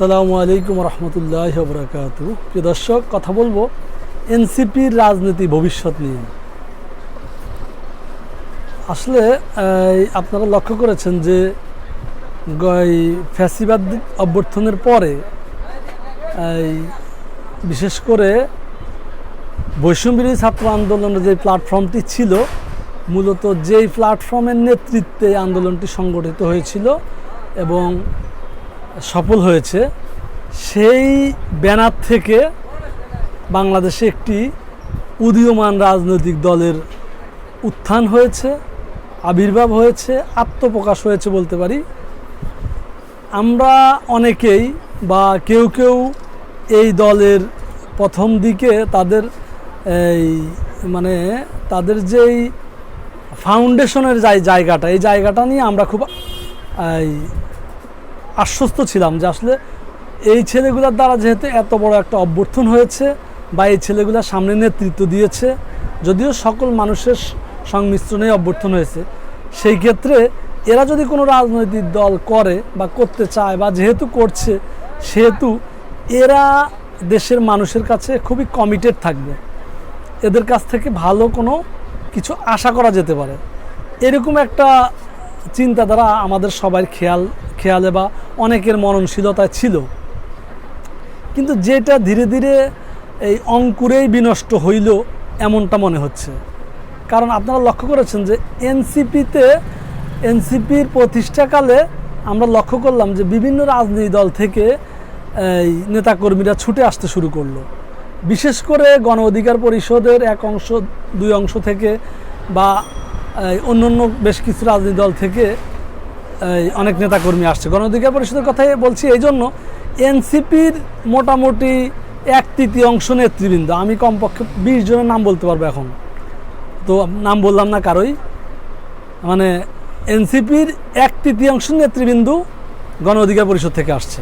সালামু আলাইকুম রহমতুল্লাহ বরকাত প্রিয় দর্শক, কথা বলব এনসিপির রাজনীতি ভবিষ্যৎ নিয়ে। আসলে আপনারা লক্ষ্য করেছেন যে ফ্যাসিবাদ অভ্যর্থনের পরে বিশেষ করে বৈষম্যবিরোধী ছাত্র আন্দোলনের যে প্ল্যাটফর্মটি ছিল, মূলত যেই প্ল্যাটফর্মের নেতৃত্বে আন্দোলনটি সংগঠিত হয়েছিল এবং সফল হয়েছে সেই ব্যানার থেকে বাংলাদেশে একটি উদীয়মান রাজনৈতিক দলের উত্থান হয়েছে আবির্ভাব হয়েছে আত্মপ্রকাশ হয়েছে বলতে পারি। আমরা অনেকেই বা কেউ কেউ এই দলের প্রথম দিকে তাদের এই মানে তাদের যেই ফাউন্ডেশনের যাই জায়গাটা এই জায়গাটা নিয়ে আমরা খুব এই, আশ্বস্ত ছিলাম যে আসলে এই ছেলেগুলোর দ্বারা যেহেতু এত বড় একটা অভ্যর্থন হয়েছে বা এই ছেলেগুলো সামনে নেতৃত্ব দিয়েছে, যদিও সকল মানুষের সংমিশ্রণেই সংমিশ্রণে অভ্যর্থন হয়েছে, সেই ক্ষেত্রে এরা যদি কোনো রাজনৈতিক দল করে বা করতে চায় বা যেহেতু করছে, সেহেতু এরা দেশের মানুষের কাছে খুবই কমিটেড থাকবে। এদের কাছ থেকে ভালো কোনো কিছু আশা করা যেতে পারে। এরকম একটা চিন্তাধারা আমাদের সবার খেয়াল, খেয়ালে বা অনেকের মননশীলতায় ছিল। কিন্তু যেটা ধীরে ধীরে এই অঙ্কুরেই বিনষ্ট হইল এমনটা মনে হচ্ছে। কারণ আপনারা লক্ষ্য করেছেন যে এনসিপিতে, এনসিপির প্রতিষ্ঠাকালে আমরা লক্ষ্য করলাম যে বিভিন্ন রাজনৈতিক দল থেকে এই নেতাকর্মীরা ছুটে আসতে শুরু করল। বিশেষ করে গণ অধিকার পরিষদের এক অংশ, দুই অংশ থেকে বা অন্য অন্য বেশ কিছু রাজনৈতিক দল থেকে অনেক নেতাকর্মী আসছে। গণ অধিকার পরিষদের কথাই বলছি এই জন্য এনসিপির মোটামুটি এক তৃতীয়াংশ নেতৃবৃন্দ। আমি কমপক্ষে বিশ জনের নাম বলতে পারব এখন। তো নাম বললাম না কারোই। মানে এনসিপির এক তৃতীয়াংশ নেতৃবৃন্দ গণ অধিকার পরিষদ থেকে আসছে।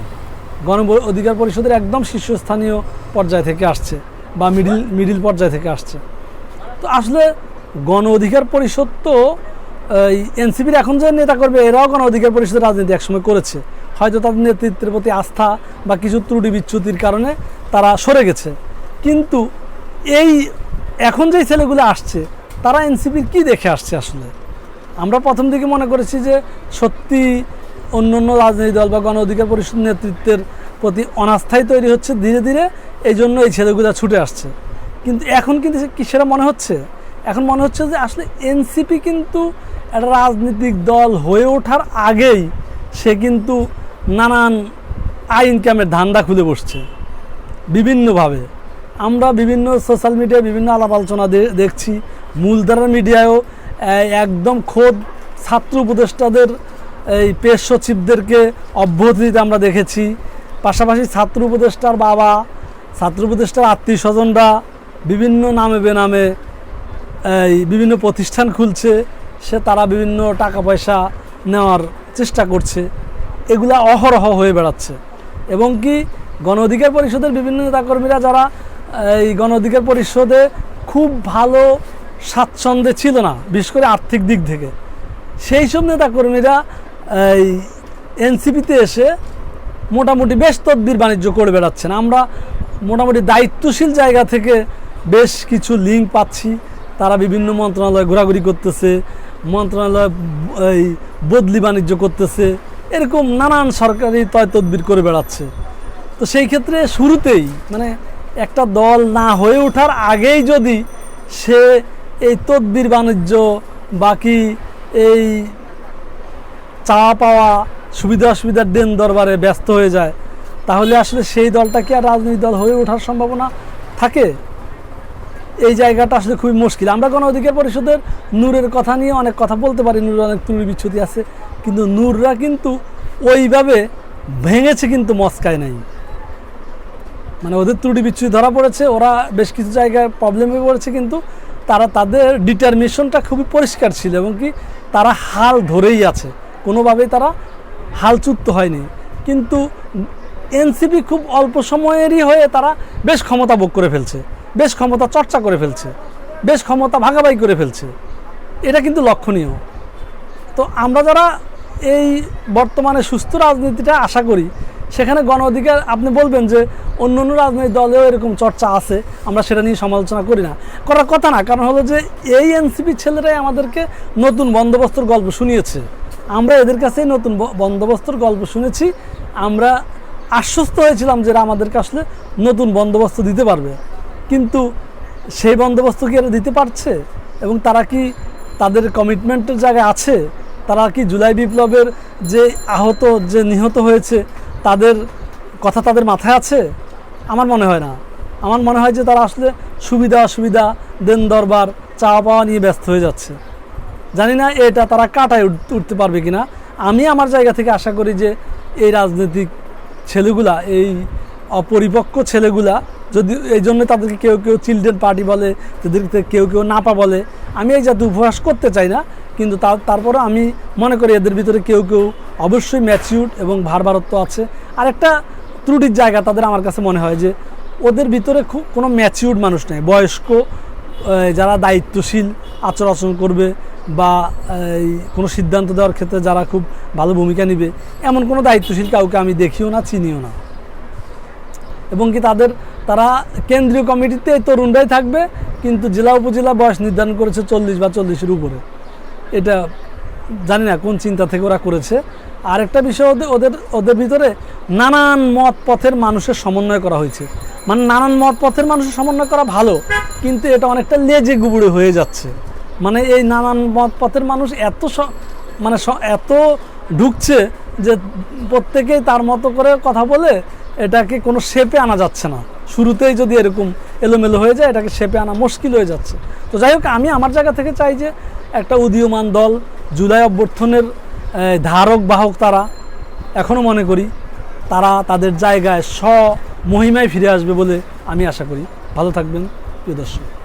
গণ অধিকার পরিষদের একদম শীর্ষস্থানীয় পর্যায় থেকে আসছে বা মিডিল মিডিল পর্যায় থেকে আসছে। তো আসলে গণ অধিকার পরিষদ তো এনসিপির এখন যে নেতা করবে, এরাও গণ অধিকার পরিষদের রাজনীতি একসময় করেছে। হয়তো তাদের নেতৃত্বের প্রতি আস্থা বা কিছু ত্রুটি বিচ্যুতির কারণে তারা সরে গেছে। কিন্তু এই এখন যেই ছেলেগুলো আসছে, তারা এনসিপির কি দেখে আসছে আসলে? আমরা প্রথম দিকে মনে করেছি যে সত্যি অন্য অন্য রাজনৈতিক দল বা গণ অধিকার পরিষদ নেতৃত্বের প্রতি অনাস্থাই তৈরি হচ্ছে ধীরে ধীরে, এই জন্য এই ছেলেগুলো ছুটে আসছে। কিন্তু এখন কিন্তু কি সেটা মনে হচ্ছে? এখন মনে হচ্ছে যে আসলে এনসিপি কিন্তু একটা রাজনৈতিক দল হয়ে ওঠার আগেই সে কিন্তু নানান আই ইনকামের ধান্দা খুলে বসছে বিভিন্নভাবে। আমরা বিভিন্ন সোশ্যাল মিডিয়ায় বিভিন্ন আলাপ আলোচনা দেখছি, মূলধারার মিডিয়ায়ও একদম খোদ ছাত্র উপদেষ্টাদের, এই পেশ সচিবদেরকে অব্যাহতি দিতে আমরা দেখেছি। পাশাপাশি ছাত্র উপদেষ্টার বাবা, ছাত্র উপদেষ্টার আত্মীয় স্বজনরা বিভিন্ন নামে বেনামে এই বিভিন্ন প্রতিষ্ঠান খুলছে, সে তারা বিভিন্ন টাকা পয়সা নেওয়ার চেষ্টা করছে। এগুলা অহরহ হয়ে বেড়াচ্ছে। এবং কি গণ অধিকার পরিষদের বিভিন্ন নেতাকর্মীরা যারা এই গণ অধিকার পরিষদে খুব ভালো স্বাচ্ছন্দ্যে ছিল না, বিশেষ করে আর্থিক দিক থেকে, সেই সব নেতাকর্মীরা এই এনসিপিতে এসে মোটামুটি বেশ তদ্বির বাণিজ্য করে বেড়াচ্ছেন। আমরা মোটামুটি দায়িত্বশীল জায়গা থেকে বেশ কিছু লিঙ্ক পাচ্ছি। তারা বিভিন্ন মন্ত্রণালয়ে ঘোরাঘুরি করতেছে, মন্ত্রণালয় এই বদলি বাণিজ্য করতেছে, এরকম নানান সরকারি তয় তদবির করে বেড়াচ্ছে। তো সেই ক্ষেত্রে শুরুতেই মানে একটা দল না হয়ে ওঠার আগেই যদি সে এই তদবির বাণিজ্য, বাকি এই চাওয়া পাওয়া সুবিধা অসুবিধার দেন দরবারে ব্যস্ত হয়ে যায়, তাহলে আসলে সেই দলটা কি আর রাজনৈতিক দল হয়ে ওঠার সম্ভাবনা থাকে? এই জায়গাটা আসলে খুবই মুশকিল। আমরা গণ অধিকার পরিষদের নূরের কথা নিয়ে অনেক কথা বলতে পারি, নূরের অনেক ত্রুটি বিচ্ছুতি আছে, কিন্তু নূররা কিন্তু ওইভাবে ভেঙেছে কিন্তু মস্কায় নাই। মানে ওদের ত্রুটি বিচ্ছুতি ধরা পড়েছে, ওরা বেশ কিছু জায়গায় প্রবলেমে পড়েছে, কিন্তু তারা তাদের ডিটারমিনেশনটা খুবই পরিষ্কার ছিল এবং কি তারা হাল ধরেই আছে। কোনোভাবেই তারা হালচ্যুত হয়নি। কিন্তু এনসিপি খুব অল্প সময়েরই হয়ে তারা বেশ ক্ষমতা ভোগ করে ফেলছে। বেশ ক্ষমতা চর্চা করে ফেলছে, বেশ ক্ষমতা ভাগাভাগি করে ফেলছে। এটা কিন্তু লক্ষণীয়। তো আমরা যারা এই বর্তমানে সুস্থ রাজনীতিটা আশা করি, সেখানে গণ অধিকার, আপনি বলবেন যে অন্য অন্য রাজনৈতিক দলেও এরকম চর্চা আছে, আমরা সেটা নিয়ে সমালোচনা করি না। করার কথা না, কারণ হলো যে এই এনসিপি ছেলেরাই আমাদেরকে নতুন বন্দোবস্তর গল্প শুনিয়েছে। আমরা এদের কাছেই নতুন বন্দোবস্তর গল্প শুনেছি। আমরা আশ্বস্ত হয়েছিলাম যে আমাদেরকে আসলে নতুন বন্দোবস্ত দিতে পারবে। কিন্তু সেই বন্দোবস্ত কি এরা দিতে পারছে? এবং তারা কি তাদের কমিটমেন্টের জায়গায় আছে? তারা কি জুলাই বিপ্লবের যে আহত, যে নিহত হয়েছে, তাদের কথা তাদের মাথায় আছে? আমার মনে হয় না। আমার মনে হয় যে তারা আসলে সুবিধা অসুবিধা, দেন দরবার, চাওয়া পাওয়া নিয়ে ব্যস্ত হয়ে যাচ্ছে। জানি না এটা তারা কাটায় উঠ- উঠতে পারবে কিনা। আমি আমার জায়গা থেকে আশা করি যে এই রাজনৈতিক ছেলেগুলা, এই অপরিপক্ক ছেলেগুলা যদি এই জন্য তাদেরকে কেউ কেউ চিলড্রেন পার্টি বলে, তাদেরকে কেউ কেউ নাপা বলে, আমি এই জাতীয় উপহাস করতে চাই না, কিন্তু তার তারপরে আমি মনে করি এদের ভিতরে কেউ কেউ অবশ্যই ম্যাচিউড এবং ভারভারত্ব আছে। আর একটা ত্রুটির জায়গা তাদের আমার কাছে মনে হয় যে, ওদের ভিতরে খুব কোনো ম্যাচিউড মানুষ নেই। বয়স্ক যারা দায়িত্বশীল আচর আচরণ করবে বা কোনো সিদ্ধান্ত দেওয়ার ক্ষেত্রে যারা খুব ভালো ভূমিকা নেবে, এমন কোনো দায়িত্বশীল কাউকে আমি দেখিও না, চিনিও না। এবং কি তাদের তারা কেন্দ্রীয় কমিটিতে এই তরুণরাই থাকবে, কিন্তু জেলা উপজেলা বয়স নির্ধারণ করেছে চল্লিশ বা চল্লিশের উপরে। এটা জানি না কোন চিন্তা থেকে ওরা করেছে। আর একটা বিষয় ওদের ওদের ওদের ভিতরে নানান মত পথের মানুষের সমন্বয় করা হয়েছে। মানে নানান মত পথের মানুষের সমন্বয় করা ভালো, কিন্তু এটা অনেকটা লেজে গুবুড়ে হয়ে যাচ্ছে। মানে এই নানান মত পথের মানুষ এত মানে এত ঢুকছে যে প্রত্যেকেই তার মতো করে কথা বলে এটাকে কোনো শেপে আনা যাচ্ছে না। শুরুতেই যদি এরকম এলোমেলো হয়ে যায়, এটাকে শেপে আনা মুশকিল হয়ে যাচ্ছে। তো যাই হোক, আমি আমার জায়গা থেকে চাই যে একটা উদীয়মান দল, জুলাই অভ্যর্থনের ধারক, বাহক তারা এখনও মনে করি, তারা তাদের জায়গায় স্ব মহিমায় ফিরে আসবে বলে আমি আশা করি। ভালো থাকবেন, প্রিয় দর্শক।